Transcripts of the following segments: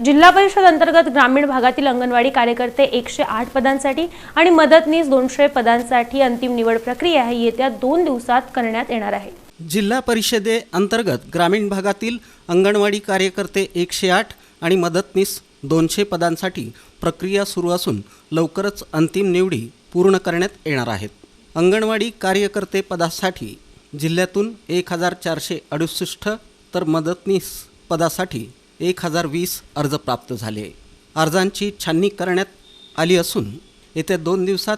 जिल्हा परिषद अंतर्गत ग्रामीण भागातील अंगणवाडी कार्यकर्ते एकशे आठ पदांसाठी आणि मदतनीस दोनशे पदांसाठी अंतिम निवड प्रक्रिया ही येत्या दोन दिवसात करण्यात येणार आहे. जिल्हा परिषदे अंतर्गत ग्रामीण भागातील अंगणवाडी कार्यकर्ते एकशे आठ आणि मदतनीस दोनशे पदांसाठी प्रक्रिया सुरू असून लवकरच अंतिम निवडी पूर्ण करण्यात येणार आहेत. अंगणवाडी कार्यकर्ते पदासाठी जिल्ह्यातून एक हजार चारशे अडुसष्ट तर मदतनीस पदासाठी एक हजार वीस अर्ज प्राप्त झाले. अर्जांची छाननी करण्यात आली असून येत्या दोन दिवसात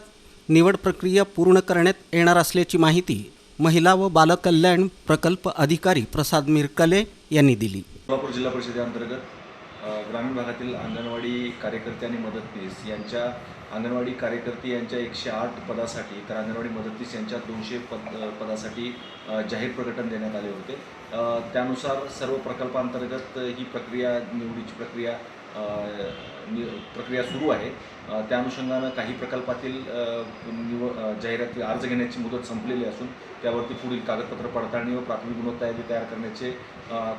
निवड प्रक्रिया पूर्ण करण्यात येणार असल्याची माहिती महिला व बालकल्याण प्रकल्प अधिकारी प्रसाद मिरकले यांनी दिली. सोलापूर जिल्हा परिषदेअंतर्गत ग्रामीण भागातील अंगणवाडी कार्यकर्ते आणि मदतनीस यांच्या अंगणवाडी कार्यकर्ते यांच्या एकशे आठ पदासाठी तर अंगणवाडी मदतनीस यांच्या दोनशे पद पदासाठी जाहीर प्रकटन देण्यात आले होते. त्यानुसार सर्व प्रकल्पांतर्गत ही प्रक्रिया निवडीची प्रक्रिया प्रक्रिया सुरू आहे. त्या अनुषंगानं काही प्रकल्पातील निव जाहिराती अर्ज घेण्याची मुदत संपलेली असून त्यावरती पुढील कागदपत्र पडताळणी व प्राथमिक गुणवत्ता यादी तयार करण्याचे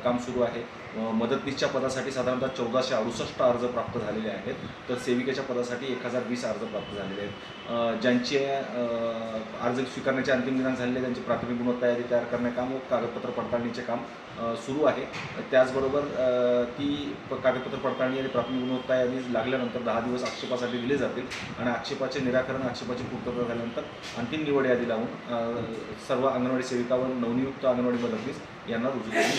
काम सुरू आहे. मदतनीसच्या पदासाठी साधारणतः चौदाशे अडुसष्ट अर्ज प्राप्त झालेले आहेत. तर सेविकेच्या पदासाठी एक हजार वीस अर्ज प्राप्त झालेले आहेत. ज्यांचे अर्ज स्वीकारण्याचे अंतिम दिनांक झालेले त्यांची प्राथमिक गुणवत्ता यादी तयार करणे काम व कागदपत्र पडताळणीचे काम सुरू आहे. त्याचबरोबर ती प- कागदपत्र पडताळणी आणि प्राथमिक गुणवत्ता यादी लागल्यानंतर दहा दिवस आक्षेपासाठी दिले जातील. आणि आक्षेपाचे निराकरण आक्षेपाची पूर्तता झाल्यानंतर अंतिम निवड यादी लावून सर्व अंगणवाडी सेविका व नवनियुक्त अंगणवाडी मदतनीस यांना रुजू करून